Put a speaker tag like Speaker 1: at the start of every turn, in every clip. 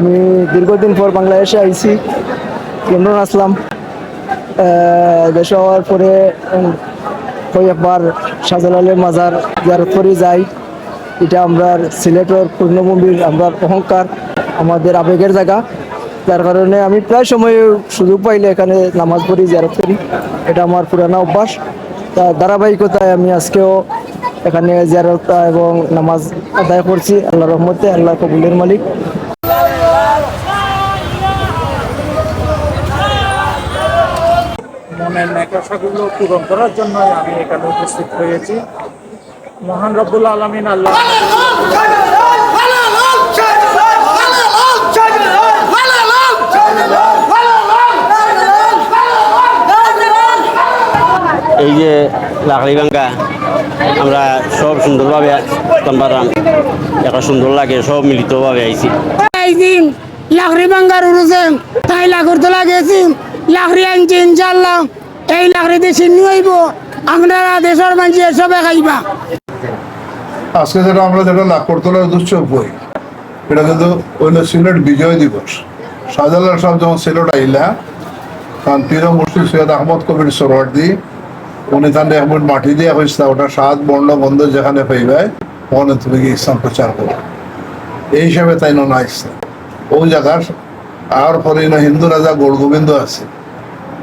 Speaker 1: আমি দীর্ঘদিন পর বাংলাদেশে আইছি, লন্ডন আসলাম। দেশে হওয়ার পরে কয়েকবার শাহজালালের মাজার জিয়ারত করে যাই। এটা আমরা সিলেটের পূর্ণভূমির আমরা অহংকার, আমাদের আবেগের জায়গা। যার কারণে আমি প্রায় সময় সুযোগ পাইলে এখানে নামাজ পড়ি, জিয়ারত করি। এটা আমার পুরানো অভ্যাস। তা ধারাবাহিকতায় আমি আজকেও এখানে জিয়ারত এবং নামাজ আদায় করছি। আল্লাহ রহমতে আল্লাহ কবুলের মালিক।
Speaker 2: মনের নেকাশাগুলো পূরণ করার জন্য আমি এখানে উপস্থিত হয়েছি। মহান রব্বুল আলমিন আল্লাহ
Speaker 3: এই যে লাকড়ি ভাঙ্গা আমরা সব সুন্দরভাবে করতাম পারলাম একটা সুন্দর লাগে সব মিলিতভাবে আইছি।
Speaker 4: আইছিম লাকড়ি ভাঙ্গার উড়েছে তাই লাকড় তো লাগিয়েছি লাকড়ি আনছি ইনশাল্লাহ এই লাকড়ি দিয়ে চিনি হইব আপনারা দেশের মানুষ সবে খাইবা।
Speaker 5: আজকে যেটা আমরা যেটা লাকড়তলার দুশ্চব বই এটা কিন্তু হইল সিলেট বিজয় দিবস। শাহজালাল সাহেব যখন সিলেট আইলা তখন পীর মুর্শিদ সৈয়দ আহমদ কবির সরওয়ার্দি উনি তাহলে এখন মাটি দিয়ে হয়েছিল ওটা সাত বর্ণ বন্ধ যেখানে পাইবে ওখানে তুমি গিয়ে ইসলাম প্রচার করো। এই হিসাবে তাই নয় আসছে ওই জায়গার, আর না হিন্দু রাজা গৌড়গোবিন্দ আছে। এই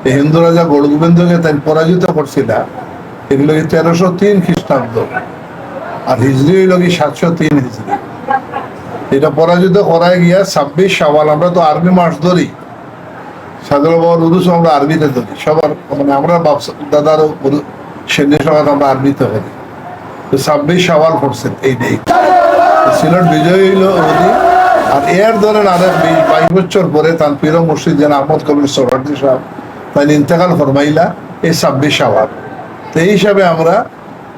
Speaker 5: হিন্দু রাজা গৌড়গোবিন্দকে তাই পরাজিত করছিল এগুলো কি তেরোশো তিন খ্রিস্টাব্দ আর হিজড়ি হইল কি সাতশো তিন হিজড়ি। এটা পরাজিত করায় গিয়া ছাব্বিশ সাবাল আমরা তো আর্মি মাস ধরি। সাধারণ বাবার আমরা আর্মিতে ধরি। সবার মানে আমরা বাপ- দাদার সেন্দ্র সমাজ আমরা আর্মিতে ধরি। তো ছাব্বিশ সাবাল করছেন এই ডে সিলেট বিজয় হইল উনি আর এর ধরেন আর বিশ বাইশ বছর পরে তার পীর মুর্শিদ যেন আহমদ কবির সরওয়ার্দি সাহেব তাই ইন্তেকাল ফরমাইলা এই ছাব্বিশ সাবাল তো এই হিসাবে আমরা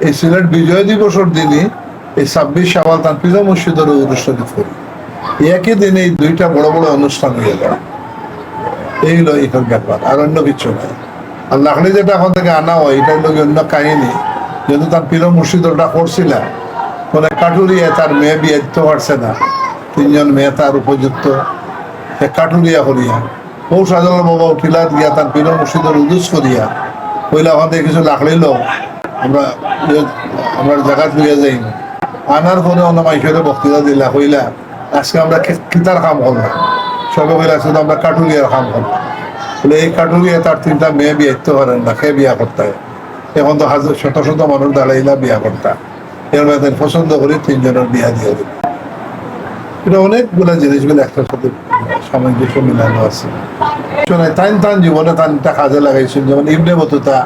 Speaker 5: এই সিলেট বিজয় দিবসের দিনই এই ছাব্বিশ সাবাল তার পীর মুর্শিদের অনুষ্ঠান করি। একই দিনে এই দুইটা বড় বড় অনুষ্ঠান হয়ে যায়। এই হলো এটার ব্যাপার, আর অন্য কিছু নাই। আর লাকড়ি যেটা এখন থেকে আনা হয় এটা হলো অন্য কাহিনী। যেহেতু তার পীর মুর্শিদ ওটা করছিল মানে কাটুরিয়া তার মেয়ে বিয়ে দিতে পারছে না। তিনজন মেয়ে তার উপযুক্ত। কাটুরিয়া করিয়া সাধারণ বাবা উঠিলার গিয়া, তার পীর মুর্শিদের উদুস করিয়া পয়লা ওখান থেকে কিছু লাকড়ি লো আমরা আমরা জায়গা লইয়া যাই আনার পরে অন্য মাইসরে বক্তৃতা দিলা, কইলা, আজকে আমরা কিতার কাম করলাম সবে বলে শুধু আমরা কাটুরিয়ার কাম করলাম বলে, এই কাটুরিয়া তার তিনটা মেয়ে বিয়ে দিতে পারেন না খেয়ে বিয়া করতে এখন তো হাজার শত শত মানুষ দাঁড়াইলা বিয়া করতা। এর মধ্যে পছন্দ করে তিনজনের বিয়া দিয়ে দিল। এটা অনেকগুলা জিনিসগুলো একটার সাথে সামঞ্জস্য মিলানো আছে। শোনাই তাইন তান জীবনে তানটা কাজে লাগাইছেন। যেমন ইবনে বতুতা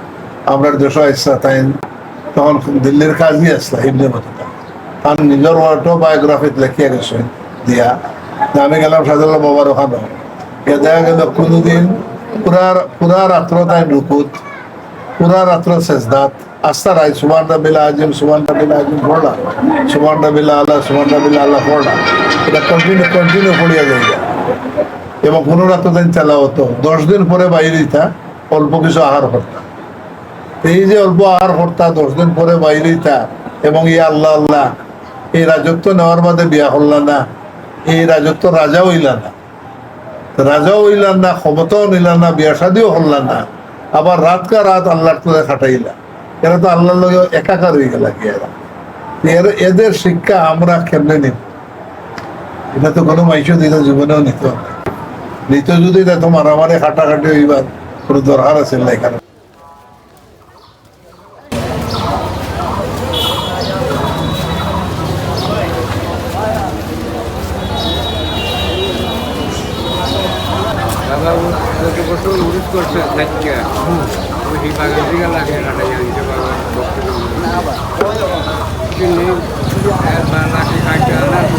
Speaker 5: আমরা দেশ আসছা তাইন, তখন দিল্লির কাজই আসলা ইবনে বতুতা। তার নিজের অটোবায়োগ্রাফিত লেখিয়া গেছেন, দিয়া। আমি গেলাম সাজাল্লাহ বাবার ওখানে। এ দেখা গেল কোনোদিন পুরা পুরা রাত্র তাই রুকুত, পুরা রাত্র শেষদাত আস্তা রায় সুমান রাবিল আজিম সুমান রাবিল আজিম পড়লা। সুমান রাবিল আল্লাহ সুমান রাবিল আল্লাহ পড়লা। এটা কন্টিনিউ কন্টিনিউ পড়িয়া যায় এবং কোনো রাত্র দিন চালা হতো দশ দিন পরে বাইরে দিতা অল্প কিছু আহার করতাম এই যে অল্প আহার করতা, দশ দিন পরে বাইরে দিতা এবং এই আল্লাহ আল্লাহ, এই রাজত্ব নেওয়ার বাদে বিয়া করলা না, এই রাজত্ব রাজা হইলা না। রাজাও হইলাম না, ক্ষমতাও নিলাম না, বিয়া শাদিও হল্লা না। আবার রাত কা রাত আল্লাহর তোলে খাটাইলা। এরা তো আল্লাহর লগে একাকার হয়ে গেল এরা এদের শিক্ষা আমরা কেমনে নিব? এটা তো কোনো মাইশ দিত জীবনেও নিত। নিত যদি দেখো মারামারি খাটাখাটি হইবার কোনো দরকার আছে না এখানে।
Speaker 6: যত